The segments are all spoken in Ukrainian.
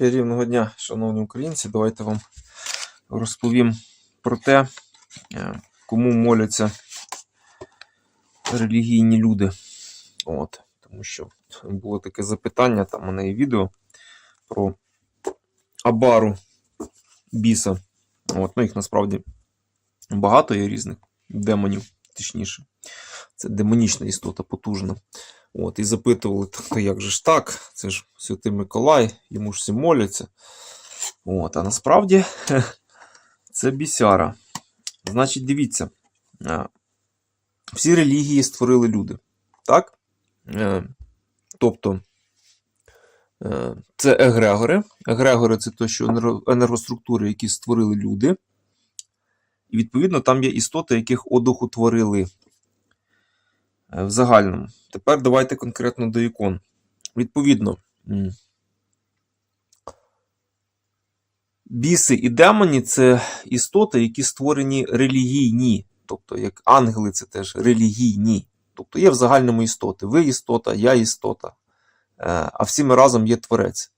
Чарівного дня, шановні українці. Давайте вам розповім про те, е, кому моляться релігійні люди. От. Тому що було таке запитання, там у є відео про Абару біса. От. Ну, їх насправді багато є різних демонів, точніше. Це демонічна істота потужна. От, і запитували, та як же ж так? Це ж Святий Миколай, йому ж всі моляться. От, а насправді це бісяра. Значить, дивіться, всі релігії створили люди. Так? Е, Тобто, е, це егрегори. Егрегори це то, що енергоструктури, які створили люди. І відповідно там є істоти, яких одухотворили в загальному. Тепер давайте конкретно до ікон. Відповідно, біси і демоні це істоти, які створені релігійні. Тобто, як ангели, це теж релігійні. Тобто є в загальному істоти. Ви істота, я істота. Е, А всі ми разом є творець.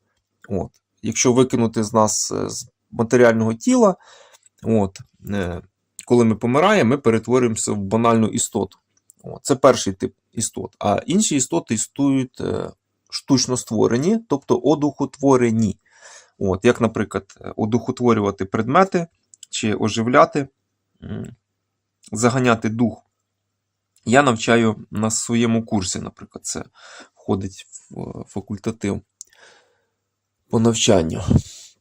От. Якщо викинути з нас е, з матеріального тіла, от, е, коли ми помираємо, ми перетворюємося в банальну істоту. Це перший тип істот. А інші істоти існують е, штучно створені, тобто одухотворені. От, як, наприклад, е, одухотворювати предмети чи оживляти, заганяти дух. Я навчаю на своєму курсі, наприклад, це входить в е, факультатив по навчанню.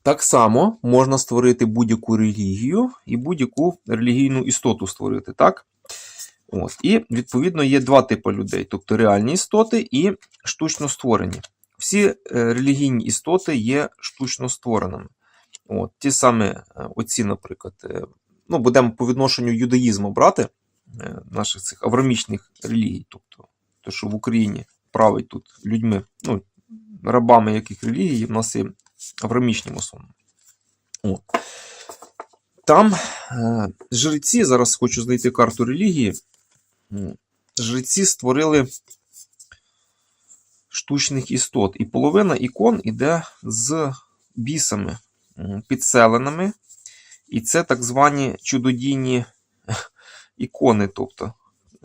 Так само можна створити будь-яку релігію і будь-яку релігійну істоту створити, так? От. І, відповідно, є два типи людей: тобто реальні істоти і штучно створені. Всі е, релігійні істоти є штучно створеними. От. Ті самі е, оці, наприклад, е, ну, будемо по відношенню юдаїзму брати наших цих аврамічних релігій, тобто те, що в Україні править тут людьми, ну, рабами яких релігій, в нас є аврамічні в. От. Там жреці, зараз хочу знайти карту релігії. Жреці створили штучних істот. І половина ікон іде з бісами, підселеними. І це так звані чудодійні ікони. Тобто,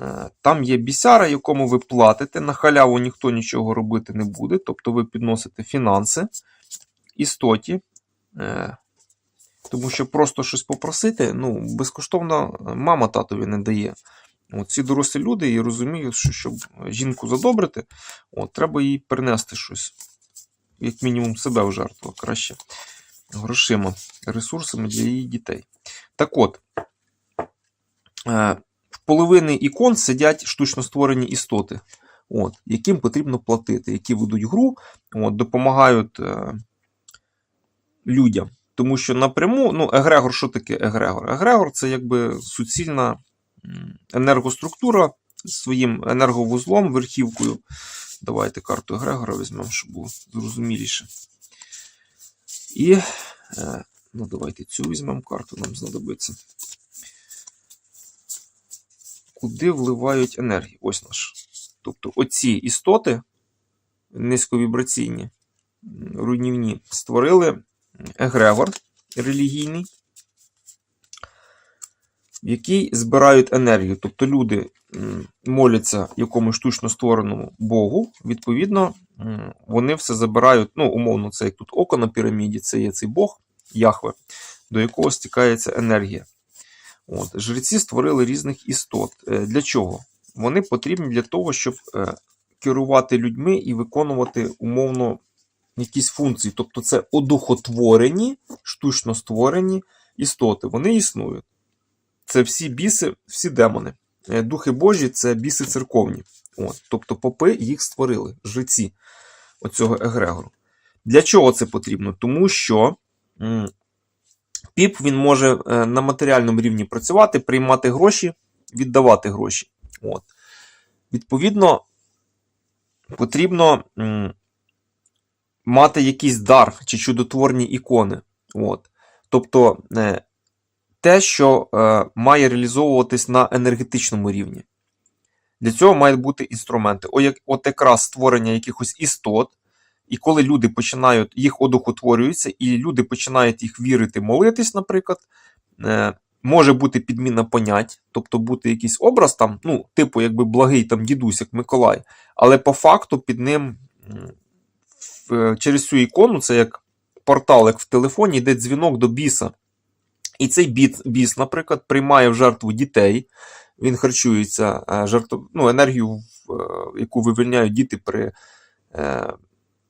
е, там є бісяра, якому ви платите. На халяву ніхто нічого робити не буде. Тобто ви підносите фінанси істоті. е, Тому що просто щось попросити, ну, безкоштовно мама татові не дає. От ці дорослі люди і розуміють, що щоб жінку задобрити, от, треба їй принести щось. Як мінімум себе в жертву, краще грошима, ресурсами для її дітей. Так от, е, в половини ікон сидять штучно створені істоти, от, яким потрібно платити, які ведуть гру, от, допомагають е, людям. Тому що напряму, ну, егрегор, що таке егрегор? Егрегор це якби суцільна енергоструктура з своїм енерговузлом, верхівкою. Давайте карту егрегора візьмемо, щоб було зрозуміліше. І, е, ну, давайте цю візьмемо карту, нам знадобиться. Куди вливають енергію? Ось наш. Тобто оці істоти низьковібраційні, руйнівні, створили егрегор релігійний, в який збирають енергію. Тобто люди моляться якомусь штучно створеному Богу, відповідно, вони все забирають, ну, умовно, це як тут око на піраміді, це є цей Бог, Яхве, до якого стікається енергія. От, жреці створили різних істот. Е, Для чого? Вони потрібні для того, щоб е, керувати людьми і виконувати умовно якісь функції. Тобто це одухотворені, штучно створені істоти. Вони існують. Це всі біси, всі демони. Е, Духи Божі це біси церковні. От. Тобто попи їх створили, жреці оцього егрегору. Для чого це потрібно? Тому що піп він може е, на матеріальному рівні працювати, приймати гроші, віддавати гроші. От. Відповідно, потрібно мати якийсь дар чи чудотворні ікони. От. Тобто е, те, що е, має реалізовуватись на енергетичному рівні. Для цього мають бути інструменти. О, як, от якраз створення якихось істот, І коли люди починають, їх одухотворюються, і люди починають їх вірити, молитись, наприклад, е, може бути підміна понять, тобто бути якийсь образ там, ну, типу, якби благий там дідусь, як Миколай, але по факту під ним в- через цю ікону, це як портал, як в телефоні, йде дзвінок до біса. І цей біс, біс, наприклад, приймає в жертву дітей, він харчується е, жертв... ну, енергію, е, яку вивільняють діти при е,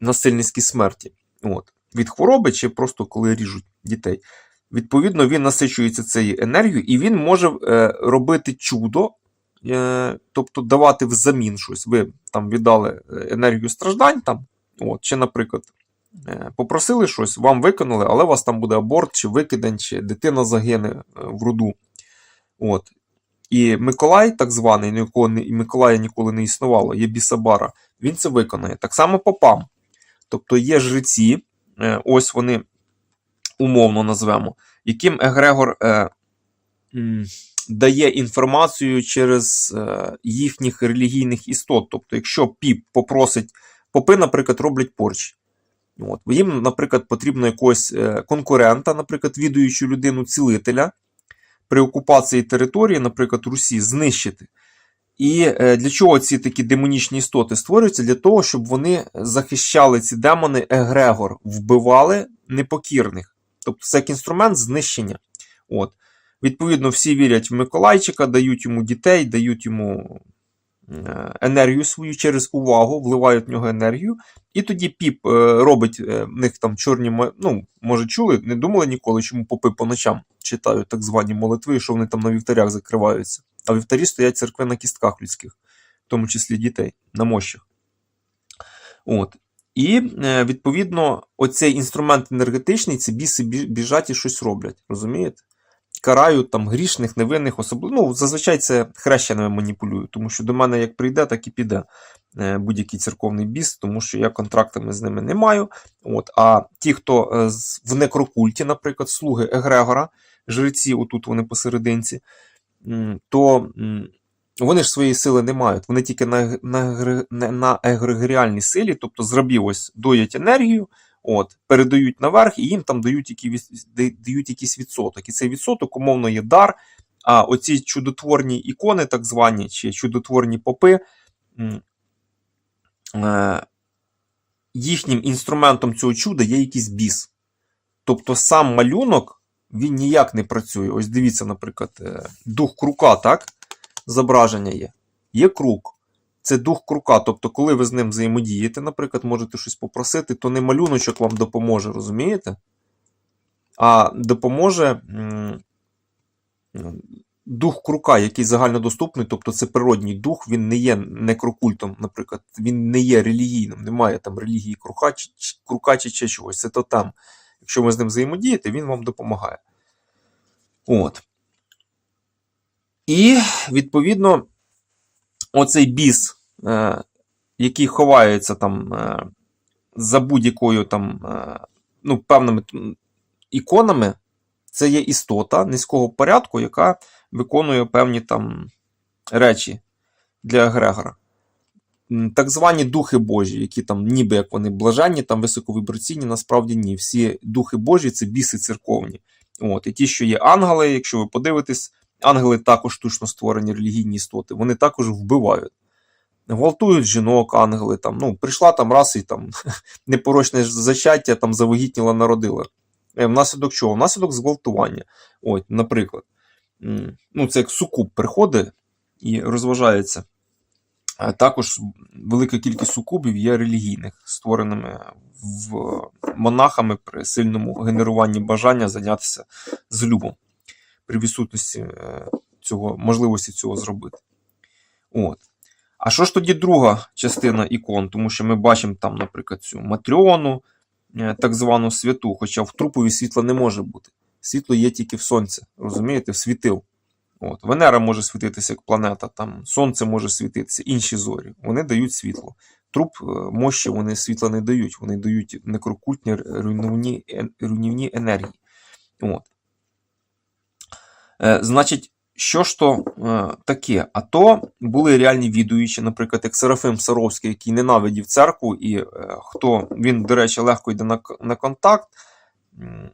насильницькій смерті. От. Від хвороби чи просто коли ріжуть дітей. Відповідно, він насичується цією енергією, і він може робити чудо, тобто давати взамін щось. Ви там віддали енергію страждань, там, от, чи, наприклад, попросили щось, вам виконали, але у вас там буде аборт, чи викидень, чи дитина загине е, в роду. От. І Миколай, так званий, якого не- Миколая ніколи не існувало, є Бісабара, він це виконає. Так само попам. Тобто є жреці, е, ось вони умовно назвемо, яким Егрегор е, дає інформацію через е, їхніх релігійних істот. Тобто, якщо піп попросить, попи, наприклад, роблять порч. От. Їм, наприклад, потрібно якогось е, конкурента, наприклад, відуючу людину цілителя при окупації території, наприклад, Русі, знищити. І е, для чого ці такі демонічні істоти створюються? Для того, щоб вони захищали ці демони Егрегор, вбивали непокірних. Тобто це як інструмент знищення. От. Відповідно, всі вірять в Миколайчика, дають йому дітей, дають йому енергію свою через увагу, вливають в нього енергію. І тоді піп е, робить е, в них там чорні, ну, може, чули, не думали ніколи, чому попи по ночам читають так звані молитви, що вони там на вівтарях закриваються. А вівтарі стоять церкви на кістках людських, в тому числі дітей, на мощах. От. І, е, відповідно, оцей інструмент енергетичний, ці біси біжать і щось роблять. Розумієте? Карають там грішних, невинних, особливо. Ну, зазвичай це хрещеними маніпулюють, тому що до мене як прийде, так і піде е, будь-який церковний біс, тому що я контрактами з ними не маю. От, а ті, хто е, в некрокульті, наприклад, слуги Егрегора, жреці, отут вони посерединці, то вони ж своєї сили не мають. Вони тільки на, на, на, егрегоріальній силі, тобто з ось доять енергію, от, передають наверх, і їм там дають, які, дають якийсь відсоток. І цей відсоток, умовно, є дар. А оці чудотворні ікони, так звані, чи чудотворні попи, е, їхнім інструментом цього чуда є якийсь біс. Тобто сам малюнок він ніяк не працює. Ось дивіться, наприклад, е, дух крука, так? Зображення є. Є круг. Це дух крука. Тобто, коли ви з ним взаємодієте, наприклад, можете щось попросити, то не малюночок вам допоможе, розумієте? А допоможе м, дух крука, який загальнодоступний, тобто це природній дух, він не є некрокультом, наприклад, він не є релігійним, немає там релігії крука чи, крука чи чогось. Це то там. Якщо ви з ним взаємодієте, він вам допомагає. От. І, відповідно, оцей біс, е, який ховається там е, за будь-якою там, е, ну, певними іконами, це є істота низького порядку, яка виконує певні там речі для Егрегора. М, Так звані духи Божі, які там, ніби як вони блаженні, там високовібраційні, насправді ні. Всі духи Божі це біси церковні. От, і ті, що є ангели, якщо ви подивитесь, ангели також штучно створені релігійні істоти, вони також вбивають. Гвалтують жінок, ангели там. Ну, прийшла там раз і там непорочне зачаття, там завагітніла, народила. Е, Внаслідок чого? Внаслідок зґвалтування. От, наприклад. Ну, це як сукуб приходить і розважається. Також велика кількість сукубів є релігійних, створеними в монахами при сильному генеруванні бажання зайнятися злюбом при відсутності е, цього, можливості цього зробити. От. А що ж тоді друга частина ікон? Тому що ми бачимо там, наприклад, цю матріону, е, так звану святу, хоча в трупові світла не може бути. Світло є тільки в сонці, розумієте, в світил. От. Венера може світитися як планета, там Сонце може світитися, інші зорі. Вони дають світло. Труп е, мощі вони світла не дають, вони дають некрокультні руйнівні, енергії. От. Е, значить, що ж то е, таке? А то були реальні відуючі, наприклад, як Серафим Саровський, який ненавидів церкву, і е, хто він, до речі, легко йде на, на контакт.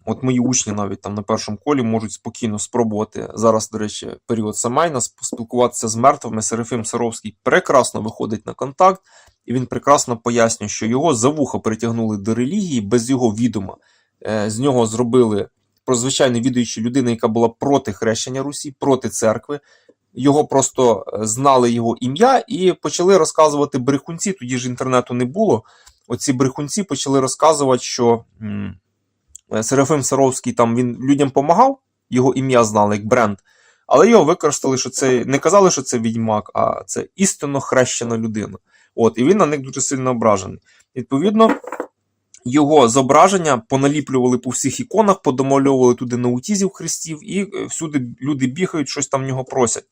От мої учні навіть там на першому колі можуть спокійно спробувати зараз, до речі, період Самайна спілкуватися з мертвими. Серафим Саровський прекрасно виходить на контакт, і він прекрасно пояснює, що його за вуха притягнули до релігії без його відома. З нього зробили про звичайно відуючу людину, яка була проти хрещення Русі, проти церкви. Його просто е, знали його ім'я і почали розказувати брехунці. Тоді ж інтернету не було. Оці брехунці почали розказувати, що м, е, Серафим Саровський там він людям помагав, його ім'я знали як бренд, але його використали, що це не казали, що це відьмак, а це істинно хрещена людина. От, і він на них дуже сильно ображений. Відповідно, його зображення поналіплювали по всіх іконах, подомальовували туди наутізів хрестів, і е, всюди люди бігають, щось там в нього просять.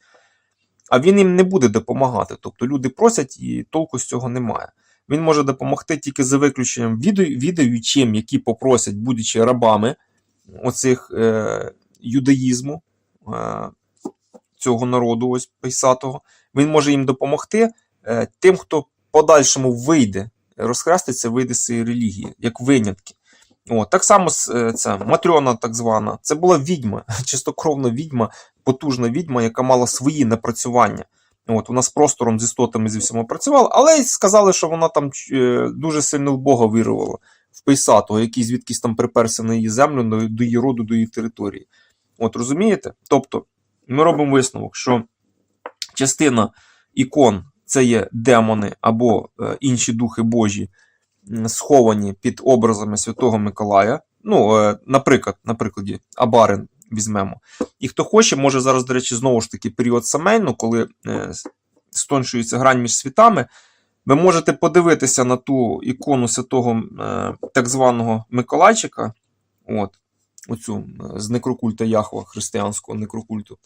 А він їм не буде допомагати. Тобто люди просять і толку з цього немає. Він може допомогти тільки за виключенням відео, відеючим, які попросять, будучи рабами оцих е, юдаїзму е, цього народу, ось пейсатого. Він може їм допомогти е, тим, хто подальшому вийде, розхреститься, вийде з цієї релігії, як винятки. О, так само е, це Матрьона, так звана. Це була відьма, чистокровна відьма, потужна відьма, яка мала свої напрацювання. От, вона з простором, з істотами зі всіма працювала, але сказали, що вона там е, дуже сильно в Бога вірувала, в Пейсатого, який звідкись там приперся на її землю, до її роду, до її території. От розумієте? Тобто, ми робимо висновок, що частина ікон це є демони або е, інші духи Божі, сховані під образами Святого Миколая. Ну, е, наприклад, на прикладі Абарин візьмемо. І хто хоче, може зараз, до речі, знову ж таки період Самейну, коли е, стоншується грань між світами. Ви можете подивитися на ту ікону святого так званого Миколайчика, от, оцю е, з некрокульта Яхва, християнського некрокульту,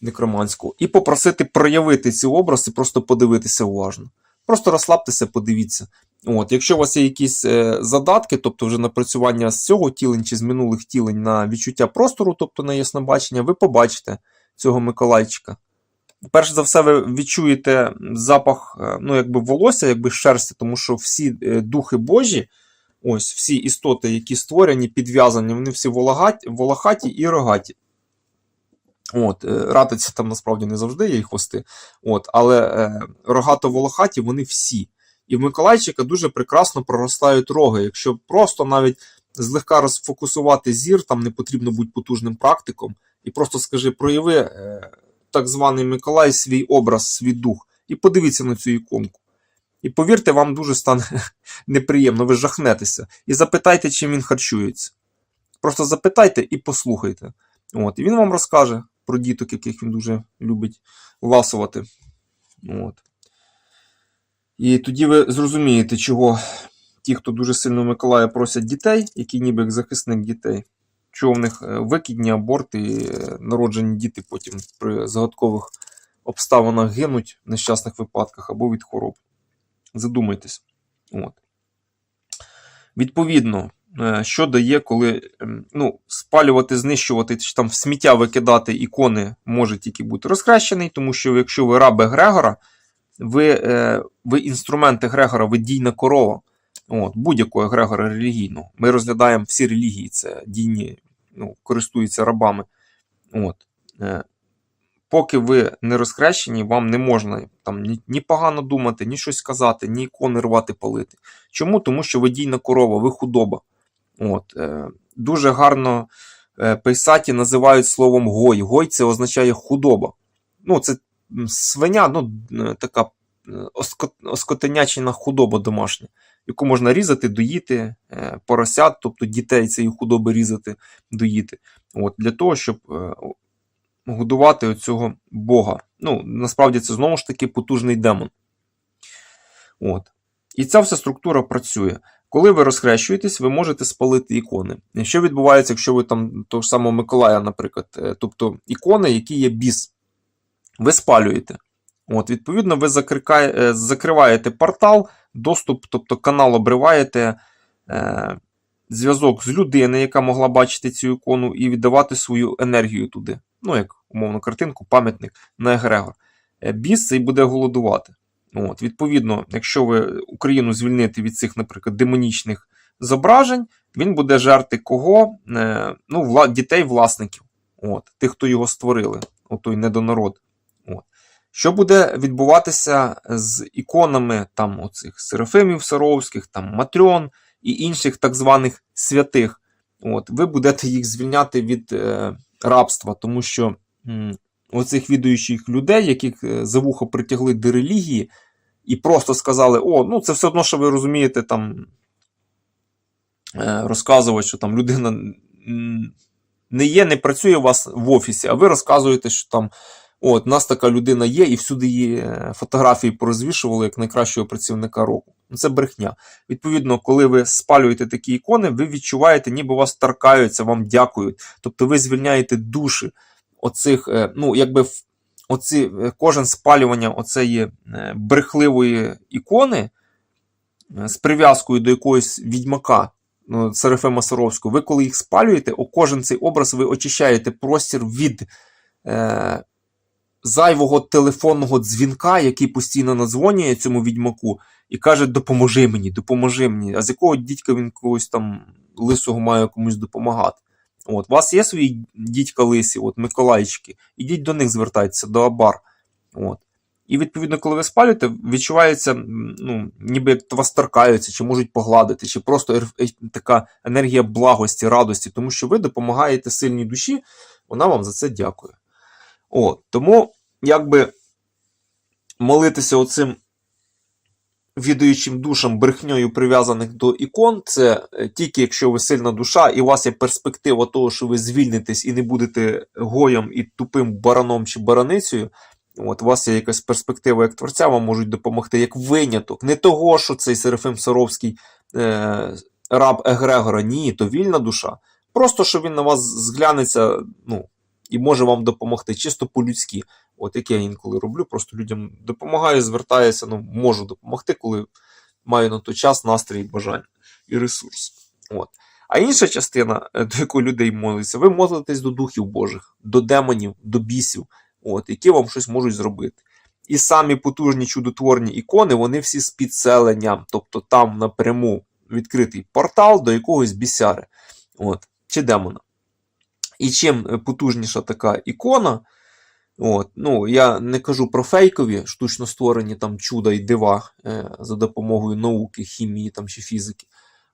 некроманського, і попросити проявити ці образи, просто подивитися уважно. Просто розслабтеся, подивіться. От, якщо у вас є якісь е, задатки, тобто вже напрацювання з цього тілень чи з минулих тілень на відчуття простору, тобто на яснобачення, ви побачите цього Миколайчика. Перш за все, ви відчуєте запах е, ну, якби волосся, якби шерсті, тому що всі е, духи Божі, ось всі істоти, які створені, підв'язані, вони всі вологаті, волохаті і рогаті. От, е, ратиці там насправді не завжди є хвости. От, але е, рогато-волохаті вони всі. І в Миколайчика дуже прекрасно проростають роги. Якщо просто навіть злегка розфокусувати зір, там не потрібно бути потужним практиком, і просто скажи, прояви е, так званий Миколай свій образ, свій дух, і подивіться на цю іконку. І повірте, вам дуже стане неприємно, ви жахнетеся. І запитайте, чим він харчується. Просто запитайте і послухайте. От, і він вам розкаже про діток, яких він дуже любить ласувати. От. І тоді ви зрозумієте, чого ті, хто дуже сильно Миколая просять дітей, які ніби як захисник дітей, чого в них е, викидні аборти, е, народжені діти потім при загадкових обставинах гинуть в нещасних випадках або від хвороб. Задумайтесь. От. Відповідно, е, що дає, коли ем, ну, спалювати, знищувати чи там в сміття викидати ікони може тільки бути розхрещений, тому що якщо ви раби Грегора, ви, е, ви інструменти Грегора, ви дійна корова. Будь-якого Грегора релігійного. Ми розглядаємо всі релігії, це дійні, ну, користуються рабами. От. Поки ви не розхрещені, вам не можна там ні, ні погано думати, ні щось сказати, ні ікони рвати, палити. Чому? Тому що ви дійна корова, ви худоба. От, е, дуже гарно е, пейсаті називають словом гой. Гой це означає худоба. Ну, це свиня, ну, е, така е, оско- худоба домашня, яку можна різати, доїти, е, поросят, тобто дітей цієї худоби різати, доїти. От, для того, щоб е, годувати оцього Бога. Ну, насправді це знову ж таки потужний демон. От. І ця вся структура працює. Коли ви розхрещуєтесь, ви можете спалити ікони. Що відбувається, якщо ви там того ж самого Миколая, наприклад, е, тобто ікони, які є біс, ви спалюєте. От, Відповідно, ви закрикає- е, закриваєте портал, доступ, тобто канал обриваєте е, зв'язок з людини, яка могла бачити цю ікону, і віддавати свою енергію туди. Ну як умовно картинку, пам'ятник на Егрегор. Е, Біс цей буде голодувати. От, Відповідно, якщо ви Україну звільните від цих, наприклад, демонічних зображень, він буде жерти кого? Е, ну, вла... дітей власників, от, тих, хто його створили, отой недонарод. От. Що буде відбуватися з іконами там оцих Серафимів Саровських, там Матрьон і інших так званих святих? От, Ви будете їх звільняти від е, рабства, тому що оцих відуючих людей, яких е, за вухо притягли до релігії, і просто сказали: о, ну це все одно, що ви розумієте, там е, розказувати, що там людина не є, не працює у вас в офісі, а ви розказуєте, що там. От, нас така людина є, і всюди її е, фотографії порозвішували як найкращого працівника року. Ну, Це брехня. Відповідно, коли ви спалюєте такі ікони, ви відчуваєте, ніби вас торкаються, вам дякують. Тобто ви звільняєте душі оцих, е, ну, якби оці, е, кожен спалювання оцеї е, брехливої ікони з прив'язкою до якогось відьмака. ну, Серафима Саровського, ви коли їх спалюєте, о кожен цей образ ви очищаєте простір від е, зайвого телефонного дзвінка, який постійно надзвонює цьому відьмаку, і каже: Допоможи мені, допоможи мені. А з якого дідька він когось там лисого має комусь допомагати? От, у вас є свої дідька лисі, от Миколайчики, ідіть до них звертайтеся, до Абар. От. І відповідно, коли ви спалюєте, відчувається, ну, ніби як вас торкаються, чи можуть погладити, чи просто е, така енергія благості, радості, тому що ви допомагаєте сильній душі, вона вам за це дякує. От, тому, якби молитися оцим відаючим душам брехньою прив'язаних до ікон, це е, тільки якщо ви сильна душа, і у вас є перспектива того, що ви звільнитесь і не будете гоєм і тупим бараном чи бараницею. От, у вас є якась перспектива як творця, вам можуть допомогти як виняток. Не того, що цей Серафим Саровський е, раб Егрегора, ні, то вільна душа. Просто що він на вас зглянеться, ну, і може вам допомогти чисто по-людськи. От як я інколи роблю, просто людям допомагаю, звертаюся, ну, можу допомогти, коли маю на той час настрій, бажання і ресурс. От. А інша частина, е, до якої людей молиться, ви молитесь до духів Божих, до демонів, до бісів, от, які вам щось можуть зробити. І самі потужні чудотворні ікони, вони всі з підселенням, тобто там напряму відкритий портал до якогось бісяри от, чи демона. І чим е, потужніша така ікона, от, ну, я не кажу про фейкові, штучно створені там чуда і дива е, за допомогою науки, хімії там, чи фізики,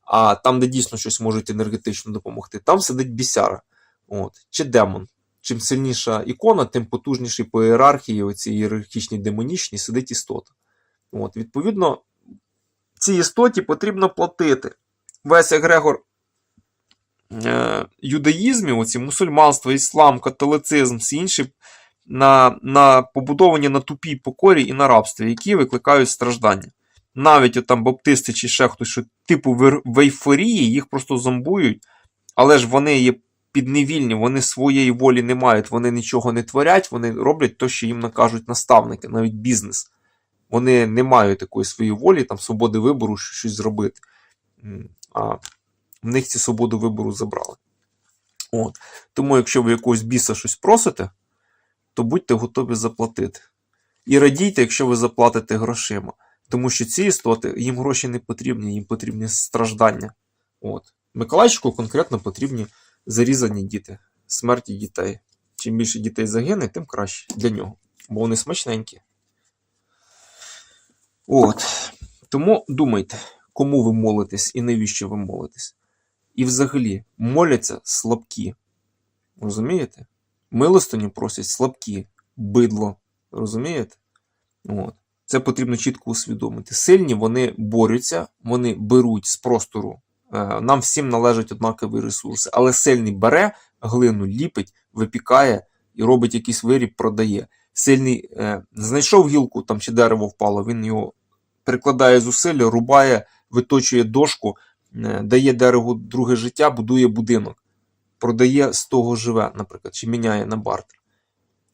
а там, де дійсно щось можуть енергетично допомогти, там сидить бісяра от, чи демон. Чим сильніша ікона, тим потужніший по ієрархії, оці ієрархічні демонічні, сидить істота. От, відповідно, цій істоті потрібно платити. Весь егрегор юдаїзмів, оці мусульманство, іслам, католицизм, всі інші на, на побудовані на тупій покорі і на рабстві, які викликають страждання. Навіть от там баптисти чи ще хтось, що типу в, ейфорії, їх просто зомбують, але ж вони є підневільні, вони своєї волі не мають, вони нічого не творять, вони роблять те, що їм накажуть наставники, навіть бізнес. Вони не мають такої своєї волі, там свободи вибору, щось зробити. А в них ці свободу вибору забрали. От. Тому, якщо ви якогось біса щось просите, то будьте готові заплатити. І радійте, якщо ви заплатите грошима. Тому що ці істоти, їм гроші не потрібні, їм потрібні страждання. От. Миколайчику конкретно потрібні зарізані діти, смерті дітей. Чим більше дітей загине, тим краще для нього. Бо вони смачненькі. От. Тому думайте, кому ви молитесь і навіщо ви молитесь. І взагалі моляться слабкі. Розумієте? Милостиню просять слабкі, бидло. Розумієте? От. Це потрібно чітко усвідомити. Сильні вони борються, вони беруть з простору. Е, Нам всім належать однакові ресурси, але сильний бере глину, ліпить, випікає і робить якийсь виріб, продає. Сильний е, знайшов гілку там чи дерево впало, він його прикладає зусилля, рубає, виточує дошку, дає дереву друге життя, будує будинок, продає з того живе, наприклад, чи міняє на бартер.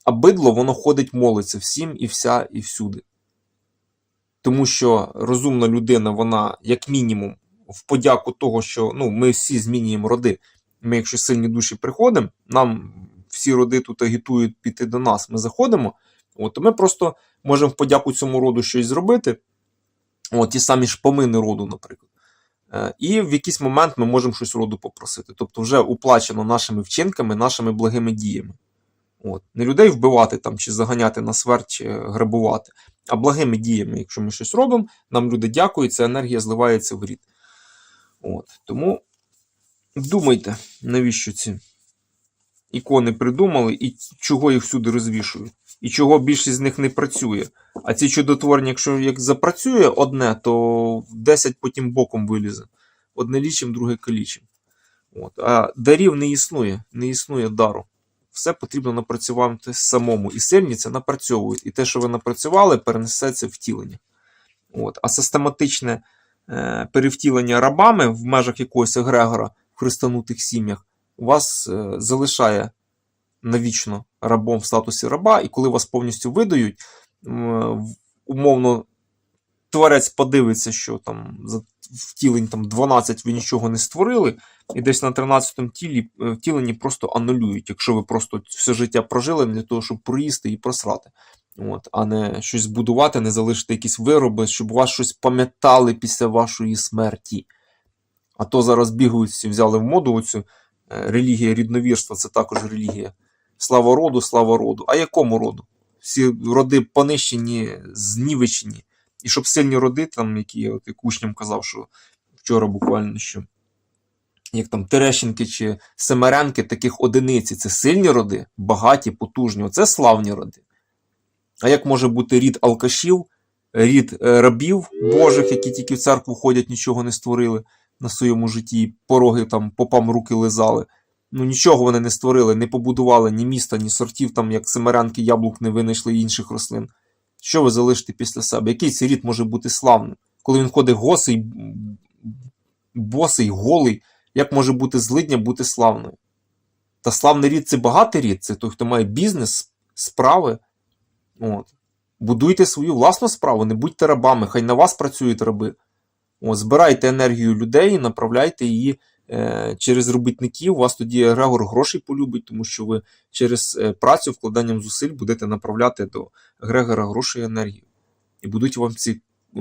А бидло воно ходить, молиться всім і вся, і всюди. Тому що розумна людина, вона, як мінімум, в подяку того, що ну, ми всі змінюємо роди. Ми, якщо сильні душі приходимо, нам всі роди тут агітують піти до нас, ми заходимо, от, то ми просто можемо в подяку цьому роду щось зробити. От, ті самі ж помини роду, наприклад. Е, І в якийсь момент ми можемо щось роду попросити. Тобто, вже уплачено нашими вчинками, нашими благими діями. От. Не людей вбивати там, чи заганяти на смерть, чи грабувати, а благими діями. Якщо ми щось робимо, нам люди дякують, ця енергія зливається в рід. От. Тому думайте, навіщо ці ікони придумали і чого їх всюди розвішують. І чого більшість з них не працює. А ці чудотворні, якщо як запрацює одне, то 10 потім боком вилізе. Одне лічим, друге калічим. От. А дарів не існує, не існує дару. Все потрібно напрацювати самому. І сильні це напрацьовують. І те, що ви напрацювали, перенесеться в тілення. От. А систематичне е, перевтілення рабами в межах якогось егрегора в хрестанутих сім'ях вас е, залишає навічно рабом в статусі раба, і коли вас повністю видають, умовно, творець подивиться, що там за втілень там 12 ви нічого не створили, і десь на 13-му тілі, е, втіленні просто анулюють, якщо ви просто все життя прожили для того, щоб проїсти і просрати. От, а не щось збудувати, не залишити якісь вироби, щоб вас щось пам'ятали після вашої смерті. А то зараз бігають взяли в моду оцю е, релігія рідновірства, це також релігія. Слава роду, слава роду. А якому роду? Всі роди понищені, знівечені. І щоб сильні роди, там, які я от учням казав, що вчора буквально що. Як там Терещенки чи Семеренки, таких одиниці. Це сильні роди, багаті, потужні. Оце славні роди. А як може бути рід алкашів, рід е, рабів Божих, які тільки в церкву ходять, нічого не створили на своєму житті, пороги там попам руки лизали. Ну нічого вони не створили, не побудували ні міста, ні сортів, там як семеренки, яблук не винайшли інших рослин. Що ви залишите після себе? Який цей рід може бути славним? Коли він ходить госий, босий, голий, як може бути злидня бути славною? Та славний рід це багатий рід, це той, хто має бізнес, справи. От. Будуйте свою власну справу, не будьте рабами, хай на вас працюють раби. От, збирайте енергію людей і направляйте її через робітників. Вас тоді Егрегор грошей полюбить, тому що ви через е, працю, вкладанням зусиль будете направляти до Егрегора грошей і енергію. І будуть вам ці, е,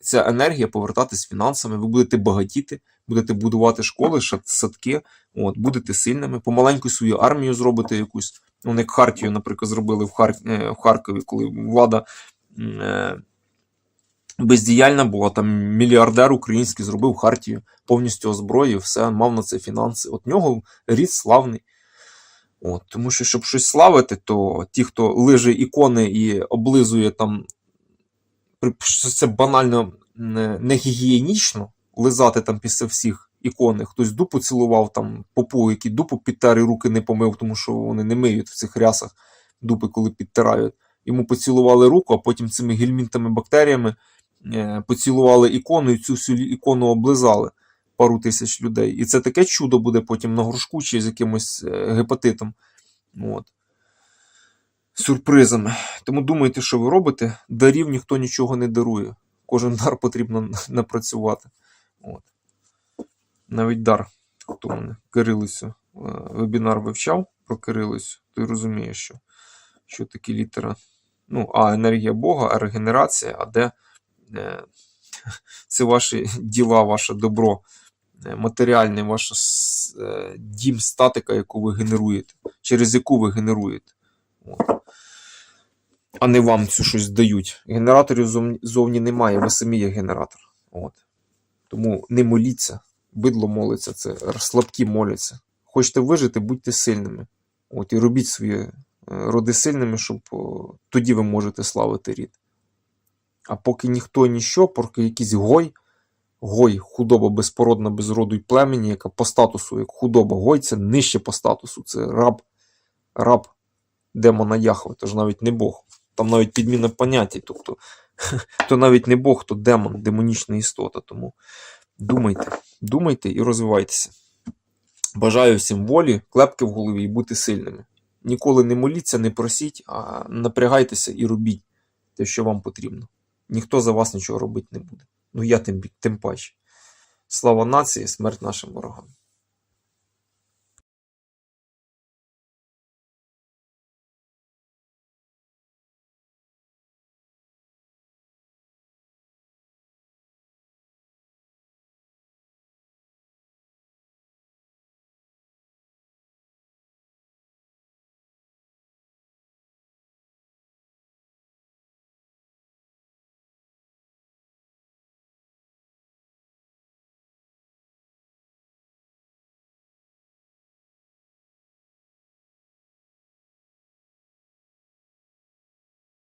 ця енергія повертатись фінансами, ви будете багатіти, будете будувати школи, садки, от, будете сильними, помаленьку свою армію зробите якусь. Вони як Хартію, наприклад, зробили в, Хар... е, в Харкові, коли влада е, бездіяльна була, там мільярдер український зробив Хартію, повністю озброїв, все, мав на це фінанси. От нього рід славний. От, тому що, щоб щось славити, то ті, хто лиже ікони і облизує там, це банально не, гігієнічно, лизати там після всіх ікони. Хтось дупу цілував, там попу, який дупу підтер і руки не помив, тому що вони не миють в цих рясах дупи, коли підтирають. Йому поцілували руку, а потім цими гельмінтами бактеріями поцілували ікону і цю всю ікону облизали пару тисяч людей. І це таке чудо буде потім на горшку чи з якимось е, гепатитом. От. Сюрпризами. Тому думайте, що ви робите. Дарів ніхто нічого не дарує. Кожен дар потрібно напрацювати. От. Навіть дар, хто мене кирилицю е, вебінар вивчав про кирилицю, той розуміє, що, що такі літера. Ну, А енергія Бога, а регенерація, а де е, це ваші діла, ваше добро, е, матеріальне, ваш е, дім статика, яку ви генеруєте, через яку ви генеруєте. От. А не вам цю щось дають. Генераторів зовні, немає, ви самі є генератор. От. Тому не моліться, бидло молиться, це слабкі моляться. Хочете вижити, будьте сильними. От, і робіть свої е, роди сильними, щоб тоді ви можете славити рід. А поки ніхто ніщо, поки якийсь гой, гой, худоба безпородна, без роду й племені, яка по статусу, як худоба, гой це нижче по статусу, це раб, раб демона Яхве, тож навіть не Бог. Там навіть підміна поняття. Тобто, то навіть не Бог, то демон, демонічна істота. Тому думайте, думайте і розвивайтеся. Бажаю всім волі, клепки в голові і бути сильними. Ніколи не моліться, не просіть, а напрягайтеся і робіть те, що вам потрібно. Ніхто за вас нічого робити не буде. Ну я тим, тим паче. Слава нації, смерть нашим ворогам.